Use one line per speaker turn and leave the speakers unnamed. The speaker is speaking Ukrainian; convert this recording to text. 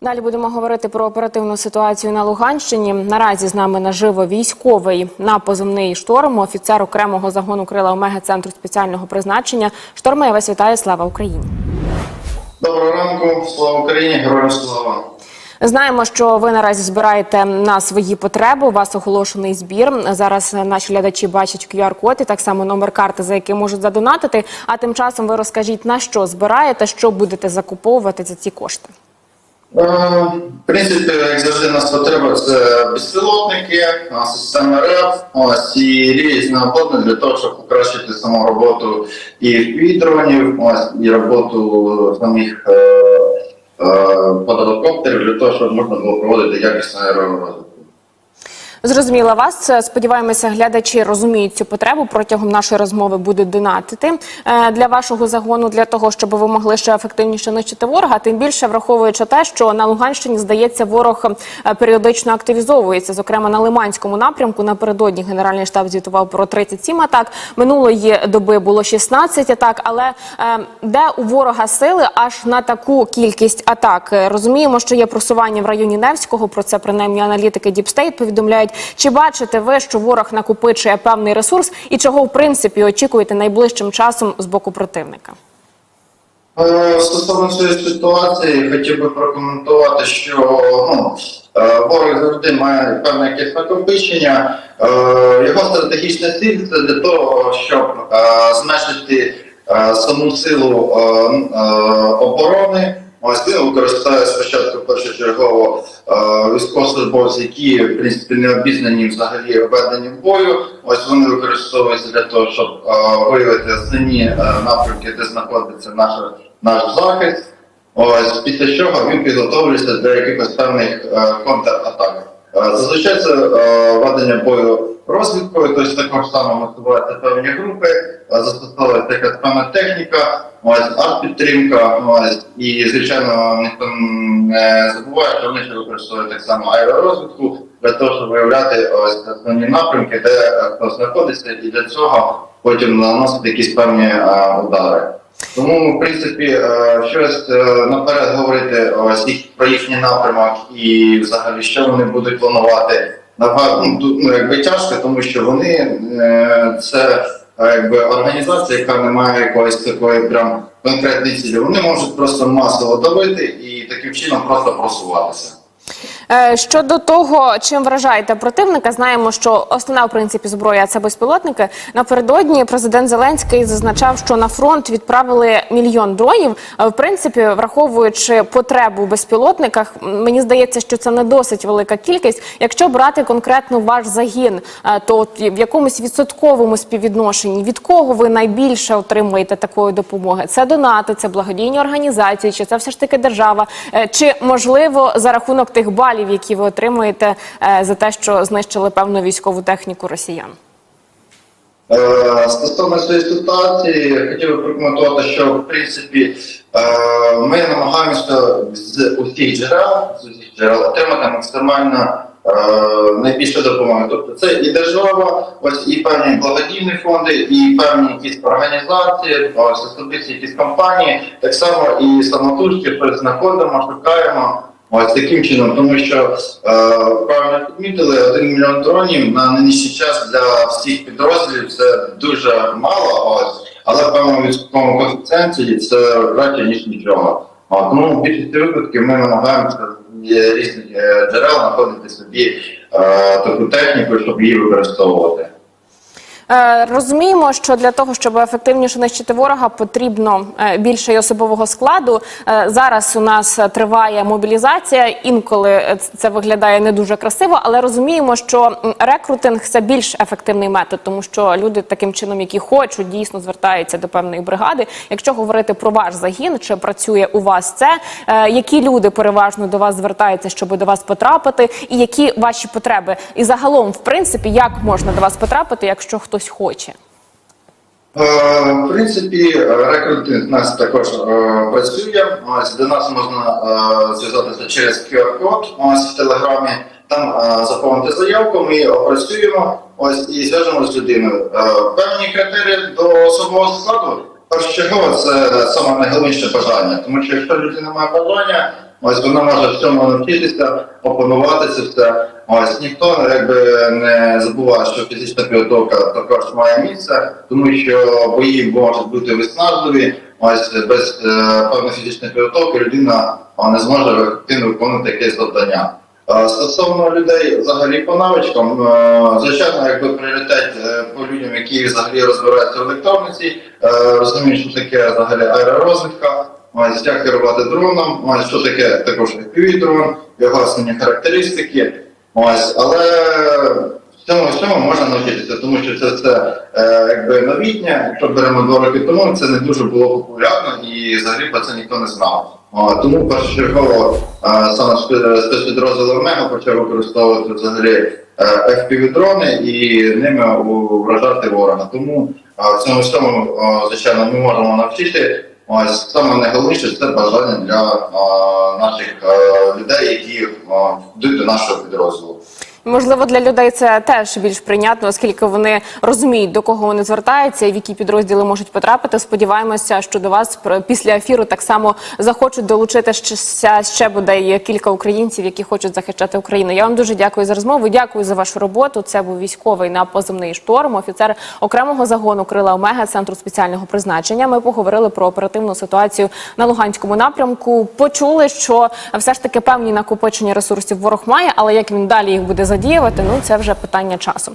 Далі будемо говорити про оперативну ситуацію на Луганщині. Наразі з нами наживо військовий на позивний шторм, офіцер окремого загону крила Омега центру спеціального призначення. Шторма, я вас вітаю. Слава Україні!
Доброго ранку, слава Україні, героям слава.
Знаємо, що ви наразі збираєте на свої потреби. У вас оголошений збір. Зараз наші глядачі бачать QR-код і так само номер карти, за який можуть задонатити. А тим часом ви розкажіть на що збираєте, що будете закуповувати за ці кошти.
Е, В принципі, як завжди, нас потреба це безпілотники, системи РЕП, ось і різне обладнання для того, щоб покращити саму роботу і дронів, ось і роботу самих е, е, квадрокоптерів для того, щоб можна було проводити якісну аеророзвитку.
Зрозуміла вас. Е, Сподіваємося, глядачі розуміють цю потребу. Протягом нашої розмови будуть донатити е, для вашого загону для того, щоб ви могли ще ефективніше нищити ворога. Тим більше враховуючи те, що на Луганщині здається, ворог е, періодично активізовується. Зокрема, на Лиманському напрямку напередодні Генеральний штаб звітував про 37 атак. Минулої доби було 16 атак. Але де у ворога сили аж на таку кількість атак? Розуміємо, що є просування в районі Невського. Про це принаймні аналітики Deep State повідомляють. Чи бачите ви, що ворог накопичує певний ресурс, і чого в принципі очікуєте найближчим часом з боку противника?
Е, Стосовно цієї ситуації, хотів би прокоментувати, що ну, е, ворог завжди має певне якесь накопичення. Е, Його стратегічна ціль це для того, щоб зменшити саму силу оборони. Ось він використовує спочатку першочергово е, військовослужбовці, які в принципі не обізнані взагалі введені в бою. Ось вони використовуються для того, щоб е, виявити основні е, напрямки, де знаходиться наш, наш захист. Ось після чого він підготовлюється до якихось певних контратак. Зазвичай це ведення бою розвідкою, тобто також само мотивуються певні групи, застосовується якась певна техніка, артпідтримка, і звичайно ніхто не забуває, що вони ще використовують так само аеророзвідку для того, щоб виявляти ось основні напрямки, де е, хто знаходиться, і для цього потім наносити якісь певні е, удари. Тому, в принципі, е, щось наперед говорити ось про їхній напрямок і взагалі що вони будуть планувати. Набагато ну, тут, ну, якби тяжко, тому що вони це якби організація, яка не має якоїсь такої прям конкретної цілі. Вони можуть просто масово давити і таким чином просто просуватися.
Е, Щодо того, чим вражаєте противника, знаємо, що основна в принципі зброя це безпілотники. Напередодні президент Зеленський зазначав, що на фронт відправили мільйон дронів. Е, В принципі, враховуючи потребу в безпілотниках, мені здається, що це не досить велика кількість. Якщо брати конкретно ваш загін, е, то в якомусь відсотковому співвідношенні від кого ви найбільше отримуєте такої допомоги? Це донати, це благодійні організації, чи це все ж таки держава? Чи можливо за рахунок тих балів, які ви отримуєте е, за те, що знищили певну військову техніку росіян?
Е, Стосовно цієї ситуації, хотів би прокоментувати, що в принципі е, ми намагаємося з усіх джерел, з усіх джерел отримати максимально найбільше допомоги. Тобто це і держава, ось і певні благодійні фонди, і певні якісь організації, ось особисті якісь компанії, так само і самотужки знаходимо, шукаємо. Ось таким чином, тому що е, правильно підмітили, один мільйон дронів на нинішній час для всіх підрозділів це дуже мало, ось, але в певному військовому коефіцієнті це краще ніж нічого. А, тому в більшості випадків ми намагаємося різних е, джерел знаходити собі е, таку техніку, щоб її використовувати.
Е, Розуміємо, що для того, щоб ефективніше нищити ворога, потрібно е, більше й особового складу. Е, Зараз у нас триває мобілізація. Інколи це виглядає не дуже красиво, але розуміємо, що рекрутинг це більш ефективний метод, тому що люди таким чином, які хочуть, дійсно звертаються до певної бригади. Якщо говорити про ваш загін, чи працює у вас це, які люди переважно до вас звертаються, щоб до вас потрапити, і які ваші потреби? І загалом, в принципі, як можна до вас потрапити, якщо хтось хоче?
Е, В принципі, рекрутинг нас також е, працює. Ось до нас можна е, зв'язатися через QR-код ось в телеграмі. Там заповнити заявку, ми опрацюємо ось і зв'яжемо з людиною. Певні критерії до особового складу. Першочергово це саме найголовніше бажання, тому що якщо людина має бажання, Ось вона може всьому навчитися, опанувати це все. Ось ніхто якби не забуває, що фізична підготовка також має місце, тому що бої можуть бути виснажливі. Ось без е, певної фізичної підготовки людина не зможе ефективно виконувати якесь завдання. Стосовно людей взагалі по навичкам, е, звичайно, якби пріоритет е, по людям, які взагалі розбираються в електроніці, е, розуміють, що таке взагалі аеророзвідка, ось як керувати дроном, ось що таке також fpv дрон, його основні характеристики. Ось, але в цьому всьому можна навчитися, тому що це все е, якби новітнє. Якщо беремо два роки тому, це не дуже було популярно і взагалі про це ніхто не знав. О, тому першочергово е, саме спе- спецпідрозділ Омега почав використовувати взагалі е, FPV-дрони і ними вражати ворога. Тому е, в цьому всьому, звичайно, ми можемо навчити. Ось саме найголовніше це бажання для а, наших а, людей, які е, йдуть до нашого підрозділу.
Можливо, для людей це теж більш прийнятно, оскільки вони розуміють, до кого вони звертаються і в які підрозділи можуть потрапити. Сподіваємося, що до вас після ефіру так само захочуть долучити ще, бодай кілька українців, які хочуть захищати Україну. Я вам дуже дякую за розмову. Дякую за вашу роботу. Це був військовий на поземний шторм, офіцер окремого загону Крила Омега центру спеціального призначення. Ми поговорили про оперативну ситуацію на Луганському напрямку. Почули, що все ж таки певні накопичення ресурсів ворог має, але як він далі їх буде задіювати, ну це вже питання часу.